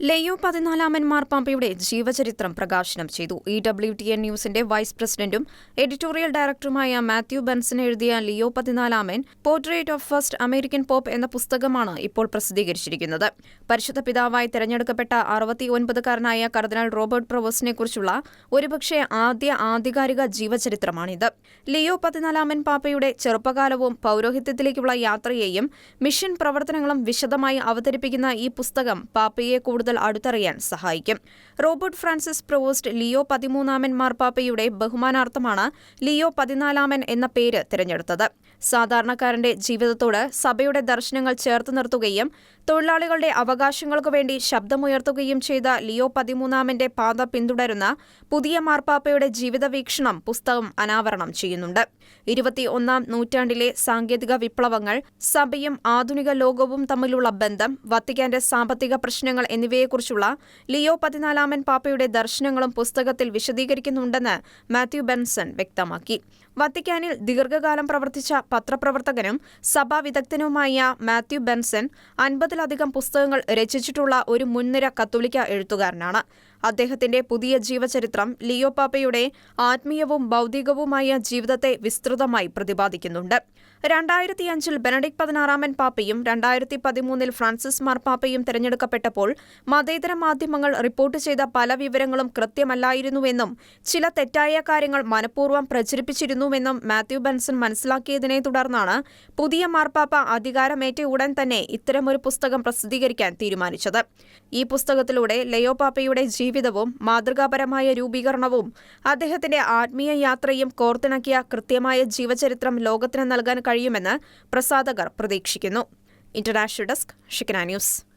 ലെയോ പതിനാലാമൻ മാർപ്പാമ്പയുടെ ജീവചരിത്രം പ്രകാശനം ചെയ്തു. ഇ ഡബ്ല്യു ടി എൻ ന്യൂസിന്റെ വൈസ് പ്രസിഡന്റും എഡിറ്റോറിയൽ ഡയറക്ടറുമായ മാത്യു ബെൻസൺ എഴുതിയ ലിയോ പതിനാലാമൻ portrait of first American pope എന്ന പുസ്തകമാണ് ഇപ്പോൾ പ്രസിദ്ധീകരിച്ചിരിക്കുന്നത്. പരിശുദ്ധ പിതാവായി തെരഞ്ഞെടുക്കപ്പെട്ട അറുപത്തിയൊൻപതുകാരനായ കർദിനാൾ റോബർട്ട് പ്രൊവസിനെ കുറിച്ചുള്ള ഒരുപക്ഷെ ആദ്യ ആധികാരിക ജീവചരിത്രമാണിത്. ലിയോ പതിനാലാമൻ പാപ്പയുടെ ചെറുപ്പകാലവും പൗരോഹിത്യത്തിലേക്കുള്ള യാത്രയെയും മിഷൻ പ്രവർത്തനങ്ങളും വിശദമായി അവതരിപ്പിക്കുന്ന ഈ പുസ്തകം പാപ്പയെ കൂടുതൽ അടുത്തറിയാൻ സഹായിക്കും. റോബർട്ട് ഫ്രാൻസിസ് പ്രൊവോസ്റ്റ് ലിയോ പതിമൂന്നാമൻ മാർപ്പാപ്പയുടെ ബഹുമാനാർത്ഥമാണ് ലിയോ പതിനാലാമൻ എന്ന പേര് തിരഞ്ഞെടുത്തത്. സാധാരണക്കാരന്റെ ജീവിതത്തോട് സഭയുടെ ദർശനങ്ങൾ ചേർത്ത് നിർത്തുകയും തൊഴിലാളികളുടെ അവകാശങ്ങൾക്കു വേണ്ടി ശബ്ദമുയർത്തുകയും ചെയ്ത ലിയോ പതിമൂന്നാമന്റെ പാത പിന്തുടരുന്ന പുതിയ മാർപ്പാപ്പയുടെ ജീവിതവീക്ഷണം പുസ്തകം അനാവരണം ചെയ്യുന്നുണ്ട്. ഇരുപത്തിയൊന്നാം നൂറ്റാണ്ടിലെ സാങ്കേതിക വിപ്ലവങ്ങൾ സഭയും ആധുനിക ലോകവും തമ്മിലുള്ള ബന്ധം വത്തിക്കാന്റെ സാമ്പത്തിക പ്രശ്നങ്ങൾ എന്നിവയെക്കുറിച്ചുള്ള ലിയോ പതിനാലാമൻ പാപ്പയുടെ ദർശനങ്ങളും പുസ്തകത്തിൽ വിശദീകരിക്കുന്നുണ്ടെന്ന് മാത്യു ബെൻസൺ വ്യക്തമാക്കി. വത്തിക്കാനിൽ ദീർഘകാലം പ്രവർത്തിച്ച പത്രപ്രവർത്തകനും സഭാ വിദഗ്ധനുമായ മാത്യു ബെൻസൺ അൻപതിലധികം പുസ്തകങ്ങൾ രചിച്ചിട്ടുള്ള ഒരു മുൻനിര കത്തോലിക്ക എഴുത്തുകാരനാണ്. അദ്ദേഹത്തിന്റെ പുതിയ ജീവചരിത്രം ലിയോ പാപ്പയുടെ ആത്മീയവും ഭൗതികവുമായ ജീവിതത്തെ വിസ്തൃതമായി പ്രതിപാദിക്കുന്നുണ്ട്. രണ്ടായിരത്തിയഞ്ചിൽ ബെനഡിക് പതിനാറാമൻ പാപ്പയും രണ്ടായിരത്തി പതിമൂന്നിൽ ഫ്രാൻസിസ് മാർപ്പാപ്പയും തെരഞ്ഞെടുക്കപ്പെട്ടപ്പോൾ മതേതര മാധ്യമങ്ങൾ റിപ്പോർട്ട് ചെയ്ത പല വിവരങ്ങളും കൃത്യമല്ലായിരുന്നുവെന്നും ചില തെറ്റായ കാര്യങ്ങൾ മനഃപൂർവം പ്രചരിപ്പിച്ചിരുന്നുവെന്നും മാത്യു ബെൻസൺ മനസ്സിലാക്കിയതിനെ തുടർന്നാണ് പുതിയ മാർപ്പാപ്പ അധികാരമേറ്റ ഉടൻ തന്നെ ഇത്തരമൊരു പുസ്തകം പ്രസിദ്ധീകരിക്കാൻ തീരുമാനിച്ചത്. ഈ പുസ്തകത്തിലൂടെ ലയോ പാപ്പയുടെ ജീവിതവും മാതൃകാപരമായ രൂപീകരണവും അദ്ദേഹത്തിന്റെ ആത്മീയ യാത്രയും കോർത്തിണക്കിയ കൃത്യമായ ജീവചരിത്രം ലോകത്തിന് നൽകാൻ കഴിയുമെന്ന് പ്രസാധകർ പ്രതീക്ഷിക്കുന്നു. ഇന്റർനാഷണൽ ഡെസ്ക് ഷിക്കന ന്യൂസ്.